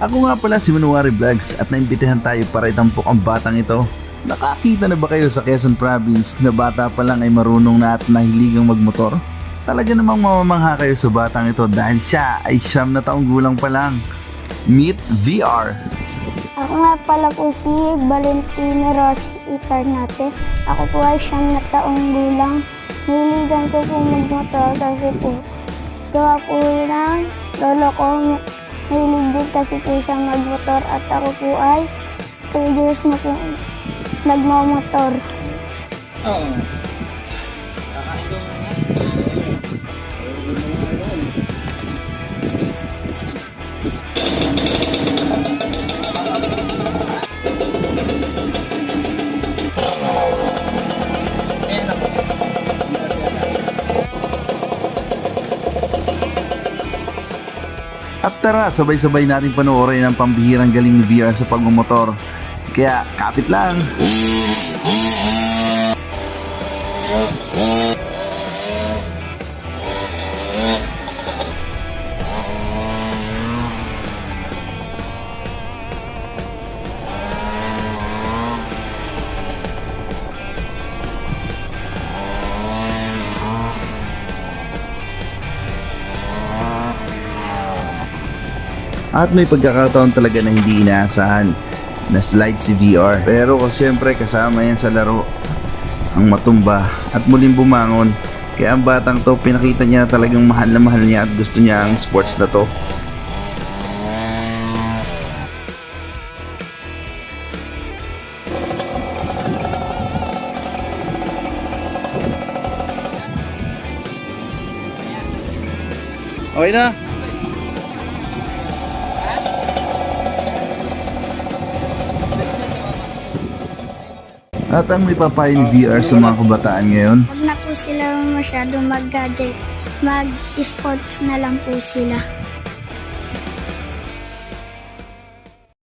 Ako nga pala si Manuari Vlogs at naimbitahan tayo para itampok ang batang ito. Nakakita na ba kayo sa Quezon Province na bata pa lang ay marunong na at nahiligang magmotor? Talaga namang mamamangha kayo sa batang ito dahil siya ay siyam na taong gulang pa lang. Meet VR. Ako nga pala po si Valentino Ross Icarnate. Ako po ay siyam na taong gulang. Niligan ko po magmotor kasi po gawa po ng lolo ko. Mahilig din kasi po siya magmotor at ako po ay 2 years na po nagmamotor. Oo. At tara, sabay-sabay natin panoorin ang pambihirang galing ni VR sa pagmumotor. Kaya kapit lang. At may pagkakataon talaga na hindi inaasahan na slide si VR. Pero siyempre kasama yan sa laro ang matumba at muling bumangon. Kaya ang batang to pinakita niya talagang mahal na mahal niya at gusto niya ang sports na to. Okay na. At ang may papayo VR sa mga kabataan ngayon, Huwag na po sila masyado mag-gadget. Mag-sports na lang po sila.